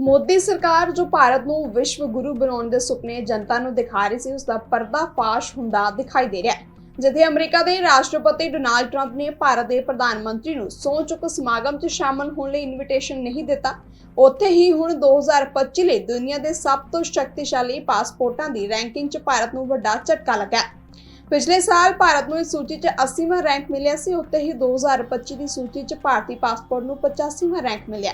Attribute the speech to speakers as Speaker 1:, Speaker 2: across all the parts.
Speaker 1: ਮੋਦੀ ਸਰਕਾਰ ਜੋ ਭਾਰਤ ਨੂੰ ਵਿਸ਼ਵ ਗੁਰੂ ਬਣਾਉਣ ਦੇ ਸੁਪਨੇ ਜਨਤਾ ਨੂੰ ਦਿਖਾ ਰਹੀ ਸੀ ਉਸ ਦਾ ਪਰਦਾਫਾਸ਼ ਹੁੰਦਾ ਦਿਖਾਈ ਦੇ ਰਿਹਾ ਹੈ। ਜਿੱਥੇ ਅਮਰੀਕਾ ਦੇ ਰਾਸ਼ਟਰਪਤੀ ਡੋਨਾਲਡ ਟਰੰਪ ਨੇ ਭਾਰਤ ਦੇ ਪ੍ਰਧਾਨ ਮੰਤਰੀ ਨੂੰ ਸਹੁੰ ਚੁੱਕ ਸਮਾਗਮ 'ਚ ਸ਼ਾਮਲ ਹੋਣ ਲਈ ਇਨਵੀਟੇਸ਼ਨ ਨਹੀਂ ਦਿੱਤਾ, ਉੱਥੇ ਹੀ ਹੁਣ 2025 ਲਈ ਦੁਨੀਆ ਦੇ ਸਭ ਤੋਂ ਸ਼ਕਤੀਸ਼ਾਲੀ ਪਾਸਪੋਰਟਾਂ ਦੀ ਰੈਂਕਿੰਗ 'ਚ ਭਾਰਤ ਨੂੰ ਵੱਡਾ ਝਟਕਾ ਲੱਗਾ ਪਿਛਲੇ ਸਾਲ ਭਾਰਤ ਨੂੰ ਇਸ ਸੂਚੀ 'ਚ 80ਵਾਂ ਰੈਂਕ ਮਿਲਿਆ ਸੀ, ਉੱਤੇ ਹੀ 2025 ਦੀ ਸੂਚੀ 'ਚ ਭਾਰਤੀ ਪਾਸਪੋਰਟ ਨੂੰ 85ਵਾਂ ਰੈਂਕ ਮਿਲਿਆ।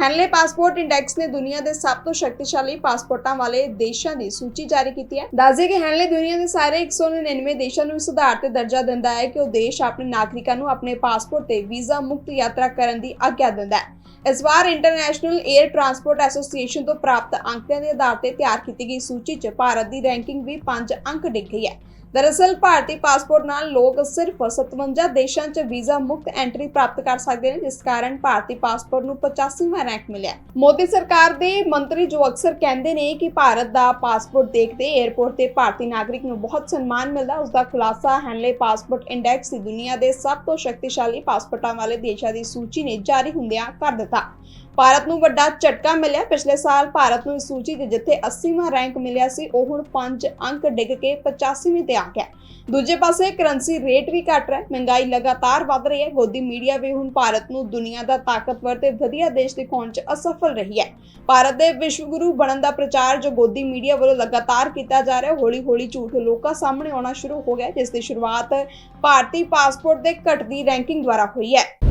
Speaker 1: ਹੈਨਲੇ ਪਾਸਪੋਰਟ ਇੰਡੈਕਸ ਨੇ ਦੁਨੀਆ ਦੇ ਸਭ ਤੋਂ ਸ਼ਕਤੀਸ਼ਾਲੀ ਪਾਸਪੋਰਟਾਂ ਵਾਲੇ ਦੇਸ਼ਾਂ ਦੀ ਸੂਚੀ ਜਾਰੀ ਕੀਤੀ ਹੈ। ਦੱਸਦੇ ਕਿ ਹੈਨਲੇ ਦੁਨੀਆ ਦੇ ਸਾਰੇ 199 ਦੇਸ਼ਾਂ ਨੂੰ ਇਸ ਆਧਾਰ ਤੇ ਦਰਜਾ ਦਿੰਦਾ ਹੈ ਕਿ ਉਹ ਦੇਸ਼ ਆਪਣੇ ਨਾਗਰਿਕਾਂ ਨੂੰ ਆਪਣੇ ਪਾਸਪੋਰਟ ਤੇ ਵੀਜ਼ਾ ਮੁਕਤ ਯਾਤਰਾ ਕਰਨ ਦੀ ਆਗਿਆ ਦਿੰਦਾ ਹੈ। ਇਸ ਵਾਰ ਇੰਟਰਨੈਸ਼ਨਲ 에ਅਰ ਟਰਾਂਸਪੋਰਟ ਐਸੋਸੀਏਸ਼ਨ ਤੋਂ ਪ੍ਰਾਪਤ ਅੰਕਾਂ ਦੇ ਆਧਾਰ ਤੇ ਤਿਆਰ ਕੀਤੀ ਗਈ ਸੂਚੀ 'ਚ ਭਾਰਤ ਦੀ ਰੈਂਕਿੰਗ ਵੀ 5 ਅੰਕ ਡਿੱਗ ਗਈ ਹੈ। ਦਰਅਸਲ, ਭਾਰਤੀ ਪਾਸਪੋਰਟ ਨਾਲ ਲੋਕ ਸਿਰਫ 57 ਦੇਸ਼ਾਂ 'ਚ ਵੀਜ਼ਾ ਮੁਕਤ ਐਂਟਰੀ ਪ੍ਰਾਪਤ ਕਰ ਸਕਦੇ ਨੇ, ਜਿਸ ਕਾਰਨ ਭਾਰਤੀ ਪਾਸਪੋਰਟ ਨੂੰ 85ਵਾਂ ਰੈਂਕ ਮਿਲਿਆ। ਮੋਦੀ ਸਰਕਾਰ ਦੇ ਮੰਤਰੀ ਜੋ ਅਕਸਰ ਕਹਿੰਦੇ ਨੇ ਕਿ ਭਾਰਤ ਦਾ ਪਾਸਪੋਰਟ ਦੇਖਦੇ 에ਅਰਪੋਰਟ ਤੇ ਭਾਰਤੀ ਨਾਗਰਿਕ ਨੂੰ ਬਹੁਤ ਸਨਮਾਨ ਮਿਲਦਾ ਉਸ ਦਾ ਖੁਲਾਸਾ ਹੈਨਲੇ ਪਾਸਪੋਰਟ ਇੰਡੈਕਸ ਦੀ ਦੁਨੀਆ ਦੇ ਸਭ ਤੋਂ ਸ਼ਕਤੀਸ਼ਾਲੀ ਪਾਸਪੋਰਟਾਂ ਵਾਲੇ ਦੇਸ਼ਾਂ ਦੀ ਸੂਚੀ ਨੇ ਜਾਰੀ ਹੁੰਦਿਆਂ ਕਰ ਦਿੱਤਾ। ਭਾਰਤ ਨੂੰ ਵੱਡਾ ਝਟਕਾ ਮਿਲਿਆ। ਪਿਛਲੇ ਸਾਲ ਭਾਰਤ ਨੂੰ ਇਸ ਸੂਚੀ ਤੇ ਜਿੱਥੇ 80ਵਾਂ ਰੈਂਕ ਮਿਲਿਆ ਸੀ, ਉਹ ਹੁਣ 5 ਅੰਕ ਡਿੱਗ ਕੇ 85ਵੇਂ ਤੇ ਆ ਗਿਆ। ਦੂਜੇ ਪਾਸੇ ਕਰੰਸੀ ਰੇਟ ਵੀ ਘਟ ਰਿਹਾ। ਹੈ ਮਹਿੰਗਾਈ ਲਗਾਤਾਰ ਵਧ ਰਹੀ ਹੈ। ਗੋਦੀ ਮੀਡੀਆ ਵੀ ਹੁਣ ਭਾਰਤ ਨੂੰ ਦੁਨੀਆ ਦਾ ਤਾਕਤਵਰ ਤੇ ਵਧੀਆ ਦੇਸ਼ ਦਿਖਾਉਣ 'ਚ ਅਸਫਲ ਰਹੀ ਹੈ। ਭਾਰਤ ਦੇ ਵਿਸ਼ਵ ਗੁਰੂ ਬਣਨ ਦਾ ਪ੍ਰਚਾਰ ਜੋ ਗੋਦੀ ਮੀਡੀਆ ਵੱਲੋਂ ਲਗਾਤਾਰ ਕੀਤਾ ਜਾ ਰਿਹਾ ਹੈ ਹੌਲੀ-ਹੌਲੀ ਝੂਠ ਲੋਕਾਂ ਸਾਹਮਣੇ ਆਉਣਾ ਸ਼ੁਰੂ ਹੋ ਗਿਆ ਜਿਸ ਦੀ ਸ਼ੁਰੂਆਤ ਭਾਰਤੀ ਪਾਸਪੋਰਟ ਦੇ ਘਟਦੀ ਰੈਂਕਿੰਗ ਦੁਆਰਾ ਹੋਈ ਹੈ।